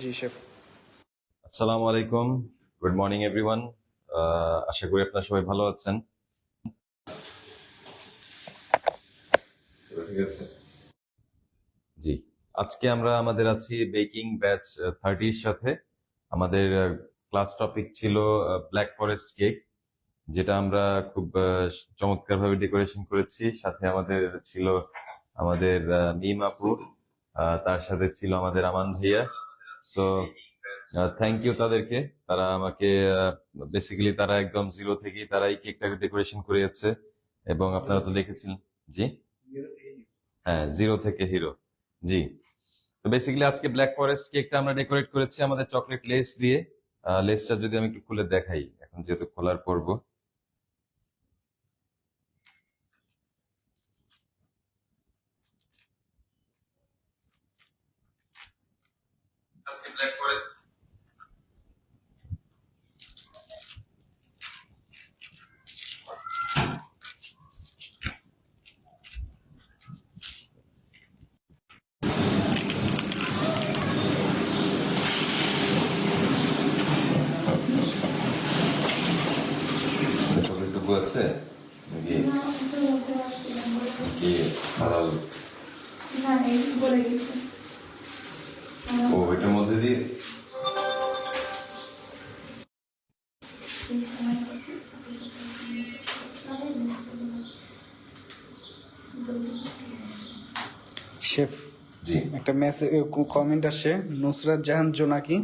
জি chef. আসসালামু আলাইকুম। Good morning everyone আশা করি আপনারা সবাই ভালো আছেন। ঠিক আছে। জি। আজকে আমরা আমাদের আছি বেকিং ব্যাচ থার্টির সাথে। আমাদের ক্লাস টপিক ছিল ব্ল্যাক ফরেস্ট কেক যেটা আমরা খুব চমৎকার ভাবে ডেকোরেশন করেছি। সাথে আমাদের ছিল আমাদের মিম আপু। আহ, তার সাথে ছিল আমাদের আমান ভাইয়া। সো থ্যাংক ইউ তাদেরকে। তারা আমাকে বেসিক্যালি তারা একদম জিরো থেকেই তারা এই কেকটাকে ডেকোরেশন করেছে এবং আপনারা তো দেখেছিলেন জি? হ্যাঁ জিরো থেকে হিরো জি। তো বেসিক্যালি আজকে ব্ল্যাক ফরেস্ট কেকটা আমরা ডেকোরেট করেছি আমাদের চকলেট লেস দিয়ে। লেসটা যদি আমি একটু খুলে দেখাই। এখন যেহেতু খোলার পর্ব। আজকে ব্ল্যাক ফরেস্ট চকলেটটুকু আছে নাকি কি হালাল ও এটার মধ্যে দিয়ে। শেফ জি। একটা মেসেজ কমেন্ট আসছে নুসরাত জাহান জোনাকি।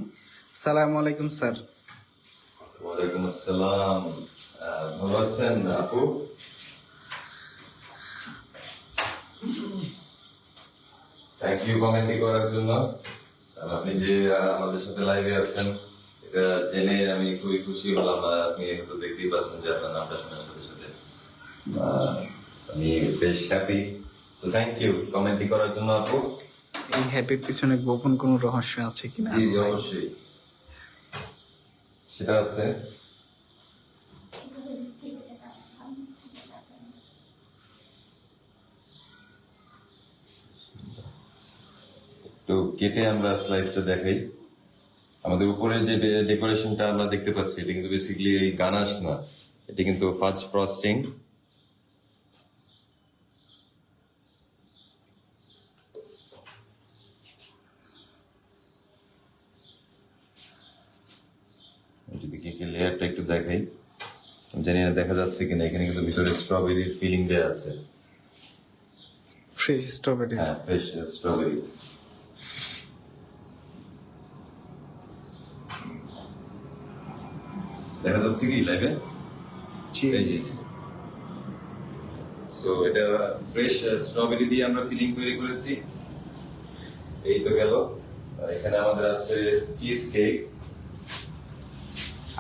সালাম আলাইকুম স্যার। ওয়ালাইকুম আসসালাম। ভালো আছেন আপু? থ্যাংক ইউ কমেন্টই করার জন্য। আপনি যে আমাদের সাথে লাইভে আছেন এটা জেনে আমি খুবই খুশি হলাম আপনি তো দেখতেই পাচ্ছেন যে আপনার নামটা শোনার সাথে। সাথে আমি বেশ হ্যাপি সো থ্যাংক ইউ কমেন্টি করার জন্য আপু। এই হ্যাপির পিছনে গোপন কোনো রহস্য আছে কিনা? জি অবশ্যই। সেটা আছে। একটু কেটে আমরা স্লাইসটা দেখাই। আমাদের উপরে যে ডেকোরেশনটা আমরা দেখতে পাচ্ছি এটা কিন্তু বেসিক্যালি এই গানাশ না এটা কিন্তু ফাজ ফ্রস্টিং যদি কেকের লেয়ারটা একটু দেখাই। জানি না দেখা যাচ্ছে কিনা এখানে কিন্তু ভিতরে স্ট্রবেরির ফিলিং দেয়া আছে। ফ্রেশ স্ট্রবেরি হ্যাঁ ফ্রেশ স্ট্রবেরি দেখা যাচ্ছে কি লাইভে জি। এই যে সো এটা ফ্রেশ স্ট্রবেরি দিয়ে আমরা ফিলিং তৈরি করেছি। এই তো গেল। আর এখানে আমাদের আছে চিজ কেক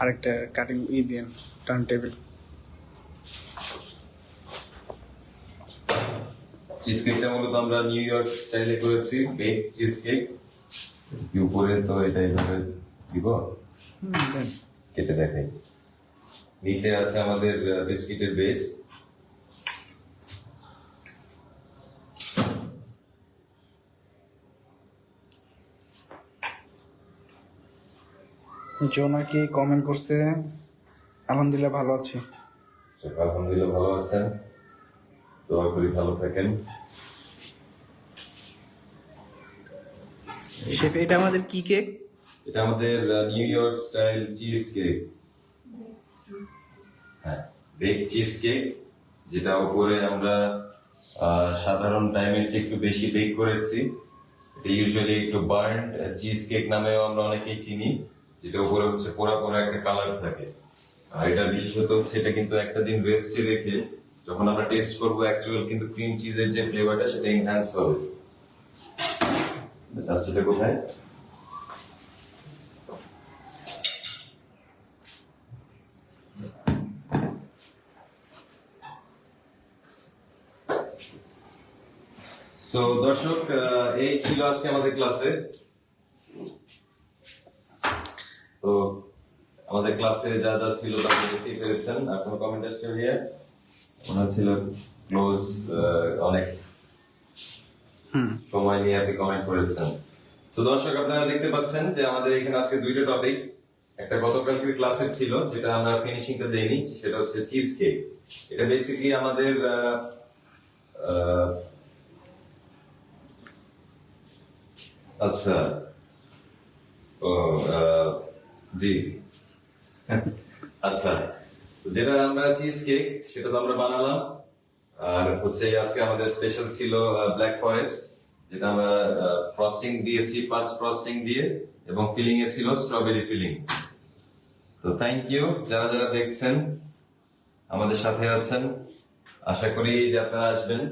আরেকটা কাটিং ই দিয়ে টার্ন টেবিল চিজ কেকটা মূলত আমরা নিউ ইয়র্ক স্টাইলে করেছি বেক চিজ কেক উপরে তো এটা এইভাবে দিব। কেটে দেখাই নিচে আছে আমাদের বিস্কিটের বেস জোনাকি কমেন্ট করছে? আলহামদুলিল্লাহ ভালো আছি। আলহামদুলিল্লাহ ভালো আছেন। দোয়া করি ভালো থাকেন। শেফ এটা আমাদের কি কেক এটা আমাদের New York style cheese cake হ্যাঁ বেক চিজ কেক যেটা উপরে আমরা সাধারণ টাইমের চেয়ে একটু বেশি বেক করেছি। এটা ইউজুয়ালি একটু বার্ন চিজ কেক নামেও আমরা অনেকেই চিনি, যেটা উপরে হচ্ছে পোড়া পোড়া একটা কালার থাকে। আর এটা বিশেষত হচ্ছে এটা কিন্তু একটা দিন রেস্টে রেখে যখন আমরা টেস্ট করব অ্যাকচুয়াল কিন্তু ক্রিম চিজের যে ফ্লেভারটা সেটা এনহ্যান্স হবে। কোথায়? সো দর্শক আহ, এই ছিল আজকে আমাদের ক্লাসে। তো আমাদের ক্লাসে যা যা ছিল তা দেখতেই পেরেছেন। আপনার কমেন্ট আসছে ভাইয়া? ওনার ছিল ক্লোজ অনেক সময় নিয়ে আপনি কমেন্ট করেছেন। তো দর্শক আপনারা দেখতে পাচ্ছেন যে আমাদের এখানে আজকে দুইটা টপিক একটা গতকালকের ক্লাসের ছিল যেটা আমরা ফিনিশিং তে দেইনি সেটা হচ্ছে চিজ কেক এটা বেসিক্যালি আমাদের আচ্ছা। ও জি। আচ্ছা যেটা আমরা চিজ কেক সেটা তো আমরা বানালাম। আর হচ্ছে আজকে আমাদের স্পেশাল ছিল ব্ল্যাক ফরেস্ট যেটা আমরা ফ্রস্টিং দিয়েছি পাঁচ ফ্রস্টিং দিয়ে, এবং ফিলিং এ ছিল স্ট্রবেরি ফিলিং তো থ্যাংক ইউ যারা যারা দেখছেন, আমাদের সাথে আছেন, আশা করি যে আপনারা আসবেন।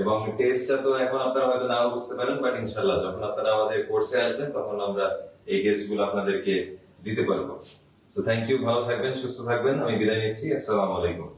এবং টেস্টটা তো এখন আপনারা হয়তো নাও বুঝতে পারেন বাট ইনশাল্লাহ যখন আপনারা আমাদের কোর্সে আসবেন, তখন আমরা এই গেস্টগুলো আপনাদেরকে দিতে পারব। সো থ্যাংক ইউ ভালো থাকবেন, সুস্থ থাকবেন, আমি বিদায় নিচ্ছি, আসসালামু আলাইকুম।